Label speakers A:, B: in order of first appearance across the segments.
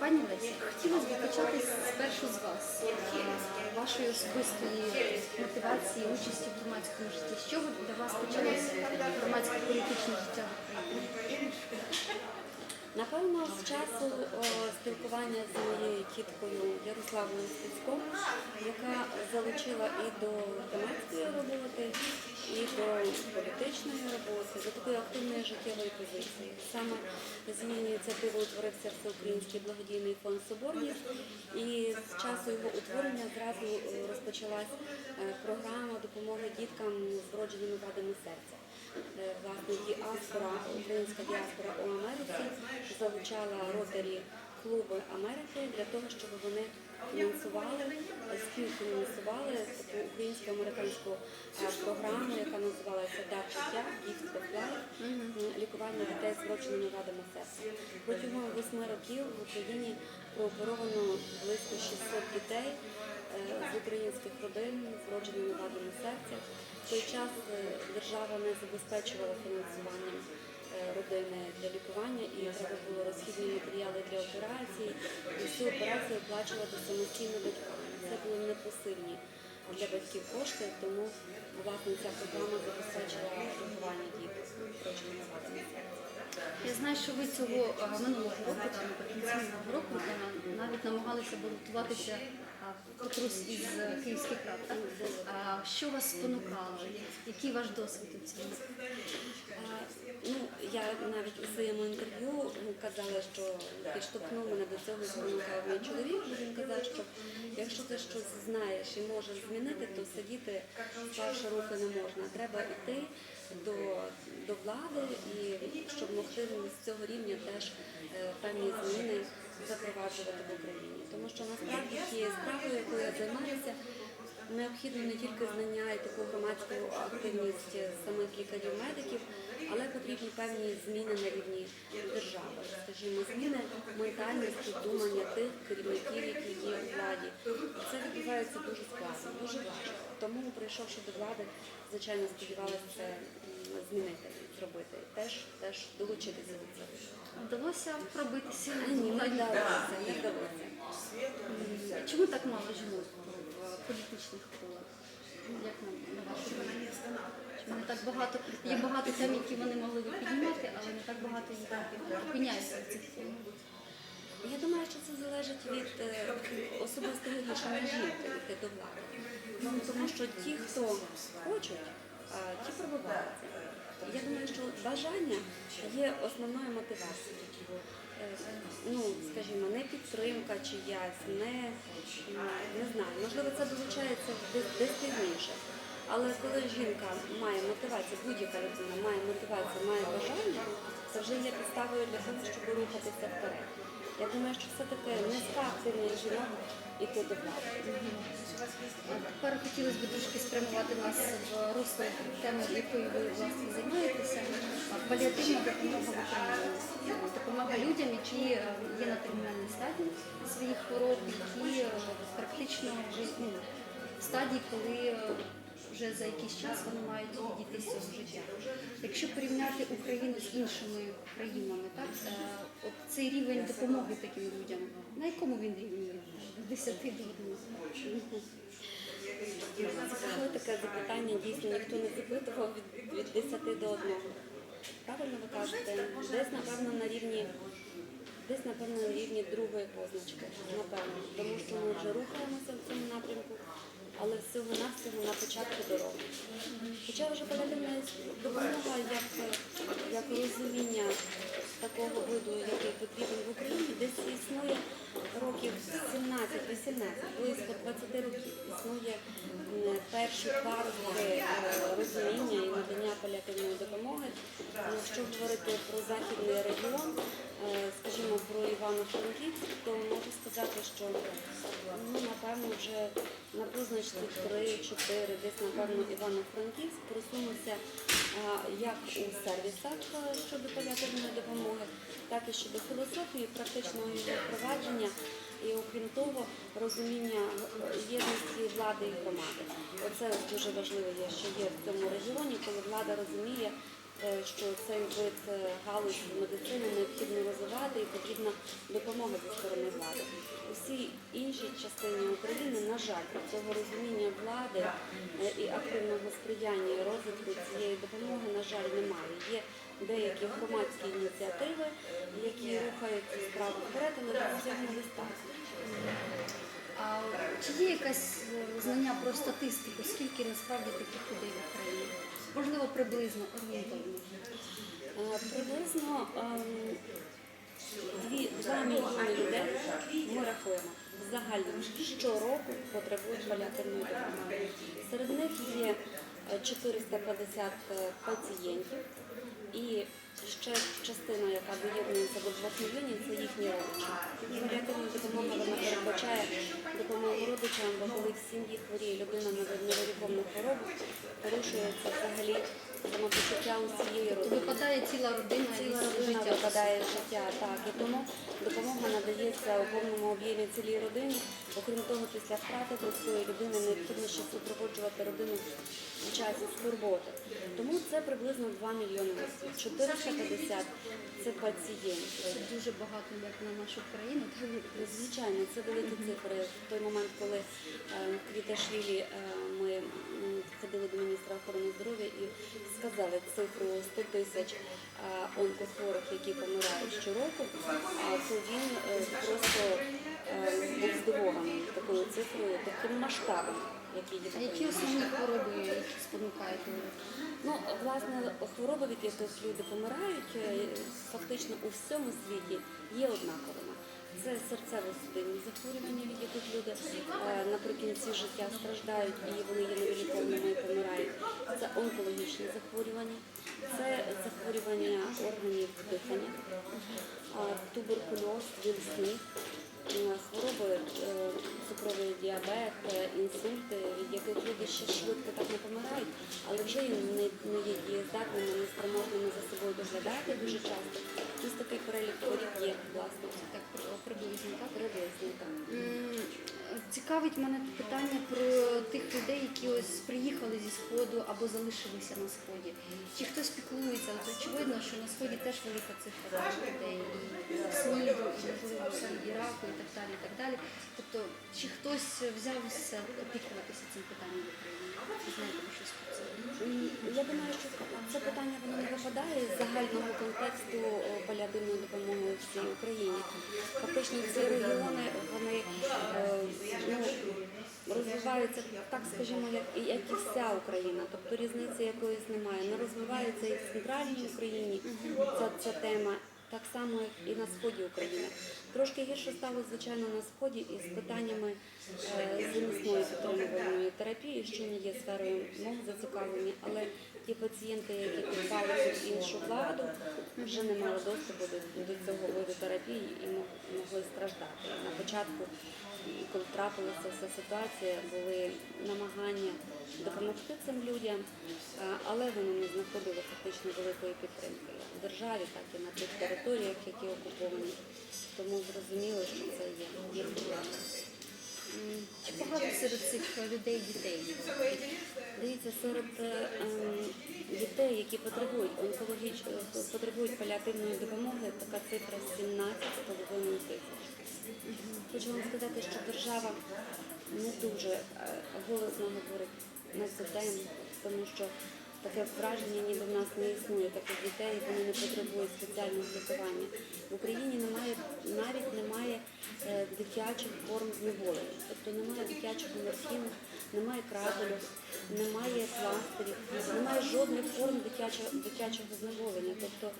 A: Пані Лесі, хотілося б почати спершу з вас, е, вашої особистої мотивації, участі в громадському житті. Чого для вас почалося громадське політичне життя в Україні?
B: Напевно, з часу о, спілкування з моєю тіткою Ярославою Стецько, яка залучила і до громадської роботи, і до політичної роботи, до такої активної життєвої позиції. Саме з її ініціативи утворився Всеукраїнський благодійний фонд Соборність, і з часу його утворення зразу е, розпочалась е, програма допомоги діткам з вродженими вадами серця. Е, Власне, діаспора, українська діаспора у Америці залучала ротарі клуби Америки для того, щоб вони фінансували, співфінансували таку українсько-американську е, програму, яка називалася Дар життя, Gift of Life, лікування дітей з вродженими вадами серця. Протягом восьми років в Україні прооперовано близько 600 дітей е, з українських родин з вродженими вадами серця. В той час е, держава не забезпечувала фінансуванням е, родини для лікування і треба було розхідні матеріали для операції. І всю операцію оплачувати самостійно батькам. Це були непосильні для батьків кошти, тому власне ця програма забезпечила лікування дітей.
A: Я знаю, що ви цього е, минулого року, наприкінці минулого року, е, навіть намагалися балотуватися котрусь із е, київських рад. Що вас спонукало? Який ваш досвід у цьому?
B: Ну, я навіть у своєму інтерв'ю ну, казала, що підштовхнув мене до цього спонукав мій чоловік. Він казав, що якщо ти щось знаєш і можеш змінити, то сидіти склавши руки не можна. Треба йти до, до влади і щоб могти з цього рівня теж е, певні зміни запроваджувати в Україні. Тому що насправді тією справою, якою я займаюся, необхідно не тільки знання і таку громадську активність самих лікарів-медиків, але потрібні певні зміни на рівні держави. Скажімо, зміни ментальності, думання тих керівників, які є у владі. Це відбувається дуже складно, дуже важко. Тому, прийшовши до влади, звичайно, сподівалася це змінити, зробити, теж теж долучитися до цього.
A: Вдалося пробитися
B: Ні, не вдалося, не вдалося.
A: Чому так мало жінок в політичних колах? Як на, на вашу думку? Чому не так багато? Є багато тем, які вони могли би піднімати, але не так багато їх опиняється в цих темах.
B: Я думаю, що це залежить від е, особистого рішення жінки йти до влади. Ну, тому що ті, хто хочуть, ті Я думаю, що бажання є основною мотивацією. Е, Ну, скажімо, не підтримка чиясь, не, не знаю, можливо, це долучається десь пізніше. Але коли жінка має мотивацію, будь-яка людина має мотивацію, має бажання, це вже є підставою для того, щоб рухатися вперед. Я думаю, що все-таки низка активних жінок іти до влади.
A: Тепер хотілося б трошки спрямувати нас в русло теми, якою ви власне займаєтеся. Паліативна допомога в Допомога людям, які е, є на термінальній стадії своїх хвороб, які е, практично вже ну, в стадії, коли е, вже за якийсь час вони мають відійти з цього життя. Якщо порівняти Україну з іншими країнами, так е, от цей рівень допомоги таким людям, на якому він рівні від 10 до 1?
B: Таке запитання дійсно ніхто не запитував від, від 10 до 1. Правильно ви кажете, десь напевно на рівні. Десь, напевно, на рівні другої позначки, напевно, тому що ми вже рухаємося в цьому напрямку, всього-навсього на початку дороги. Хоча вже паліативна допомога як, як розуміння такого виду, який потрібен в Україні, десь існує років 17-18, близько 20 років. Існує перші парки е, розуміння і надання паліативної допомоги. Ну, Якщо говорити про західний регіон, е, скажімо, про Івано-Франківськ, то можу сказати, що ну, напевно вже на позначці 3-4, десь напевно Івано-Франківськ просунувся як у сервісах е, щодо паліативної допомоги, так і щодо філософії, практичного її впровадження. І окрім того, розуміння єдності влади і громади. Оце дуже важливо є, що є в цьому регіоні, коли влада розуміє е, що цей вид е, галузь медицини необхідно потрібна зі сторони влади. У всій іншій частині України, на жаль, цього розуміння влади е, і активного сприяння і розвитку цієї допомоги, на жаль, немає. Є деякі громадські ініціативи, які рухають справу вперед, але до цього.
A: А чи є якась е, знання про статистику, скільки насправді таких людей в Україні? Можливо, приблизно орієнтовно.
B: Е, Приблизно ем, дві- два мільйони людей ми рахуємо. Взагалі щороку потребують паліативної допомоги. Серед них є е, 450 пацієнтів. І ще частина, яка доєднується до 2 мільйонів, це їхні родичі. Паліативна допомога вона передбачає допомогу родичам, бо коли в сім'ї хворіє людина на невиліковну хворобу, порушується взагалі самопочуття усієї
A: То
B: родини.
A: випадає ціла родина
B: Ціла родина
A: життя.
B: випадає з життя, так. І тому допомога надається у повному об'ємі цілій родині. Окрім того, після втрати близької людини необхідно ще супроводжувати родину в часі скорботи. Тому це приблизно 2 мільйони осіб. 450 це пацієнти.
A: Це дуже багато як на нашу країну.
B: Звичайно, це великі цифри. В той момент, коли е, Квіташвілі е, ми ходили до міністра охорони здоров'я і сказали цифру 100 тисяч е, онкохворих, які помирають щороку, то він просто був здивований такою цифрою, таким масштабом, який є.
A: А які основні хвороби їх спонукають?
B: Ну, власне, хвороби, від яких люди помирають, е, фактично у всьому світі є однаковими. Це серцево-судинні захворювання, від яких люди е, наприкінці життя страждають і вони є невиліковними і помирають. Це онкологічні захворювання, це захворювання органів дихання, туберкульоз, вірусні, е, хвороби, е, цукровий діабет, е, інсульти, від яких люди ще швидко так не помирають, але вже не, є дієздатними, не спроможними за собою доглядати дуже часто. Ось такий перелік хворіб є, власне,
A: Так приблизно, так?
B: приблизно
A: Цікавить мене питання про тих людей, які ось приїхали зі сходу або залишилися на сході. Чи хтось піклується? От очевидно, що на сході теж велика цифра людей і СНІДу, і можливо і так далі. І так далі. Тобто, чи хтось взявся опікуватися цим питанням в?
B: Я думаю, що це питання воно не випадає з загального контексту о, паліативної допомоги всій Україні. Фактично ці регіони вони е, ну, розвиваються так, скажімо, як, як і вся Україна. Тобто різниці якоїсь немає. Не розвивається і в центральній Україні ця, ця тема. Так само, і на сході України. Трошки гірше стало, звичайно, на сході із питаннями е, замісної підтримувальної терапії, що не є сферою мого зацікавлення, але ті пацієнти, які підпали під іншу владу, вже не мали доступу до, до цього виду терапії і могли страждати. На початку, коли трапилася ця ситуація, були намагання допомогти цим людям, але вони не знаходили фактично великої підтримки в державі, так і на тих територіях, які окуповані. Тому зрозуміло, що це є проблема.
A: Багато серед цих людей дітей?
B: Дивіться, серед е, ем, дітей, які потребують онкологіч... е, потребують паліативної допомоги, така цифра 17,5 тисяч. Хочу вам сказати, що держава не дуже е, голосно говорить на цю тому що таке враження, ніби в нас не існує таких дітей, вони не потребують спеціального лікування. В Україні немає навіть немає е, дитячих форм зневолення, тобто немає дитячого морфіну, немає крапельок, немає пластирів, немає жодних форм дитячого, дитячого зневолення. Тобто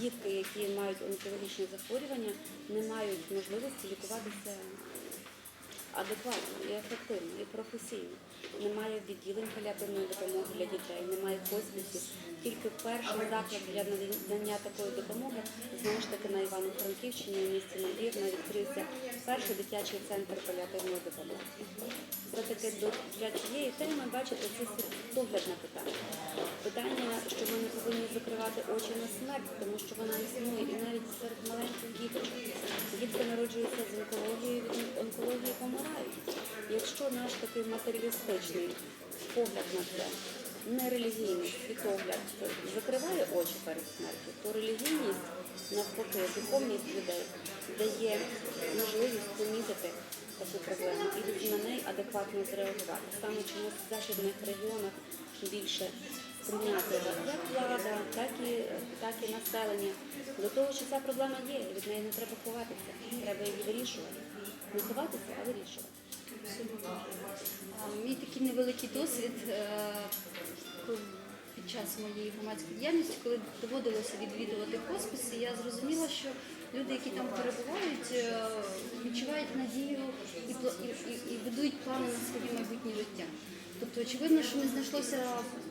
B: дітки, які мають онкологічні захворювання, не мають можливості лікуватися адекватно і ефективно, і професійно. Немає відділень паліативної допомоги для дітей, немає хосписів. Тільки перший заклад для надання такої допомоги знову ж таки на Івано-Франківщині у місті Надірна відкрився перший дитячий центр паліативної допомоги. Все-таки до для цієї теми, бачите, це доглядне питання. Питання, що ми не повинні закривати очі на смерть, тому що вона існує і навіть серед маленьких діток. Дітки народжуються з онкологією, від онкології помирають. Якщо наш такий матеріалістичний погляд на це нерелігійний світогляд закриває очі перед смертю, то релігійність навпаки, духовність людей дає можливість помітити таку проблему і на неї адекватно зреагувати. Саме чомусь в західних регіонах більше сприйняти як влада, так і, так і населення. До того, що ця проблема є, від неї не треба ховатися, треба її вирішувати. Не ховатися, а вирішувати.
A: Мій такий невеликий досвід е, під час моєї громадської діяльності, коли доводилося відвідувати хосписи, я зрозуміла, що люди, які там перебувають, е, відчувають надію і, і, і, будують плани на своє майбутнє життя. Тобто, очевидно, що не знайшлося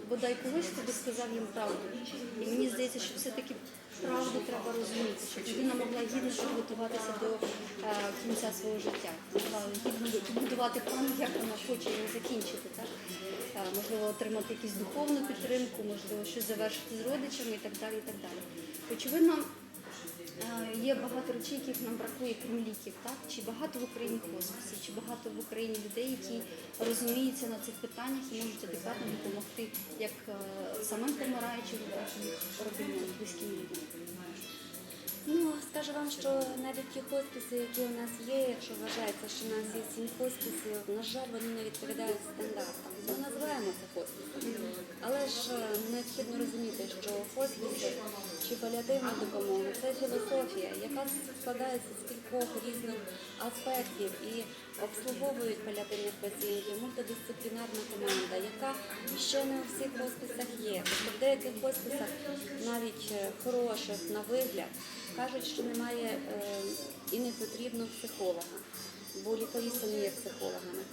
A: бодай когось, хто би сказав їм правду. І мені здається, що все-таки правду треба розуміти, щоб людина могла гідно підготуватися до е, кінця свого життя, могла гідно підбудувати план, як вона хоче його закінчити. Так? Е, можливо, отримати якусь духовну підтримку, можливо, щось завершити з родичами і так далі. І так далі. Очевидно, Є багато речей, яких нам бракує, крім ліків. Так? Чи багато в Україні хосписів, чи багато в Україні людей, які розуміються на цих питаннях і можуть адекватно допомогти як е, самим помираючим, так і родинам, близьким людям.
B: Ну, скажу вам, що навіть ті хосписи, які у нас є, якщо вважається, що у нас є сім хосписів, на жаль, вони не відповідають стандартам. Ми називаємо це хосписом. Але ж е, необхідно розуміти, що хосписи чи паліативна допомога це філософія, яка складається з кількох різних аспектів і обслуговують паліативних пацієнтів мультидисциплінарна команда, яка ще не у всіх хосписах є. Тобто в деяких хосписах навіть е, хороших на вигляд кажуть, що немає е, і не потрібно психолога, бо лікарі самі є психологами.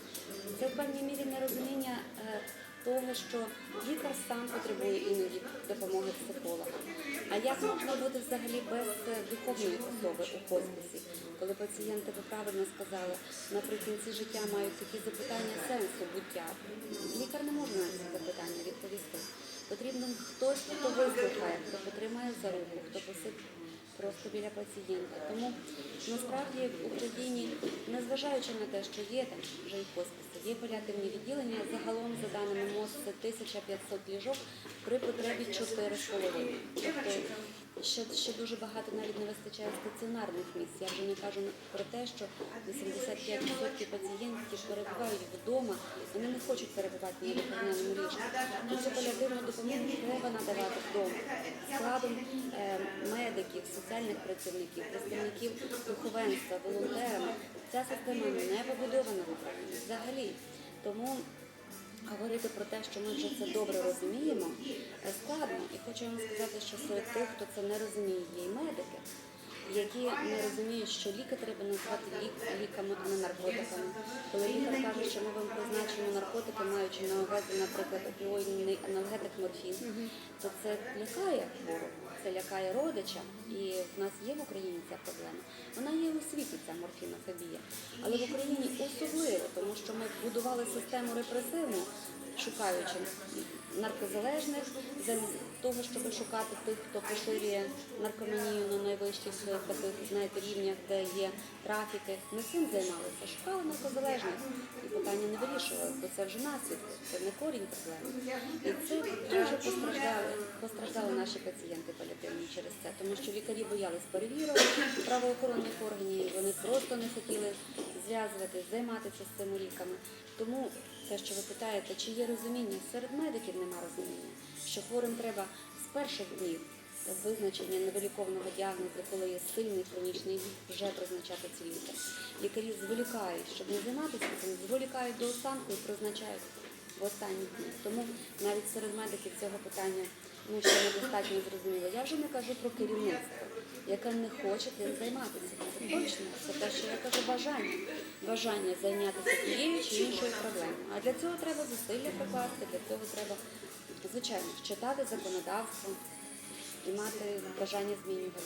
B: Це в певній мірі нерозуміння е, того, що лікар сам потребує іноді допомоги психолога. А як можна бути взагалі без духовної особи у хосписі, коли пацієнти, ви правильно сказали, наприкінці життя мають такі запитання сенсу буття? Лікар не може на ці запитання відповісти. Потрібен хтось, хто вислухає, хто потримає за руку, хто посить просто біля пацієнта. Тому насправді в Україні, незважаючи на те, що є там вже і хосписи, є паліативні відділення, загалом за даними МОЗ це 1500 ліжок при потребі 4,5. Тобто ще, ще дуже багато навіть не вистачає стаціонарних місць. Я вже не кажу про те, що 85% пацієнтів які перебувають вдома, вони не хочуть перебувати на лікарняному ліжку. І цю паліативну допомогу треба надавати вдома складом е, медиків, соціальних працівників, представників духовенства, волонтерами. Ця система не побудована в Україні взагалі. Тому говорити про те, що ми вже це добре розуміємо, е, складно. І хочу вам сказати, що серед тих, хто це не розуміє, є і медики, які не розуміють, що ліки треба назвати лік, ліками, а не наркотиками. Коли лікар каже, що ми вам призначимо наркотики, маючи на увазі, наприклад, опіоїдний анальгетик морфін, то це лякає хворого, це лякає родича, і в нас є в Україні ця проблема. Вона є у світі, ця морфінофобія. Але в Україні особливо, тому що ми будували систему репресивну, шукаючи наркозалежних, того, щоб шукати тих, хто поширює наркоманію на найвищих е, таких знаєте, рівнях, де є трафіки. Ми цим займалися, шукали наркозалежних і питання не вирішували, бо це вже наслідки, це не корінь проблеми. І це дуже постраждали, постраждали наші пацієнти паліативні через це, тому що лікарі боялись перевірок правоохоронних органів, вони просто не хотіли зв'язуватись, займатися з цими ліками. Тому те, що ви питаєте, чи є розуміння, серед медиків нема розуміння, що хворим треба з перших днів визначення невиліковного діагнозу, коли є сильний хронічний лік, вже призначати ці ліки. Лікарі зволікають, щоб не займатися зволікають до останку і призначають в останні дні. Тому навіть серед медиків цього питання ну, ще недостатньо зрозуміло. Я вже не кажу про керівництво, яке не хоче цим займатися. Це точно, це те, що я кажу, бажання. Бажання зайнятися тією чи іншою проблемою. А для цього треба зусилля прикласти, для цього треба, звичайно, читати законодавство і мати бажання змінювати.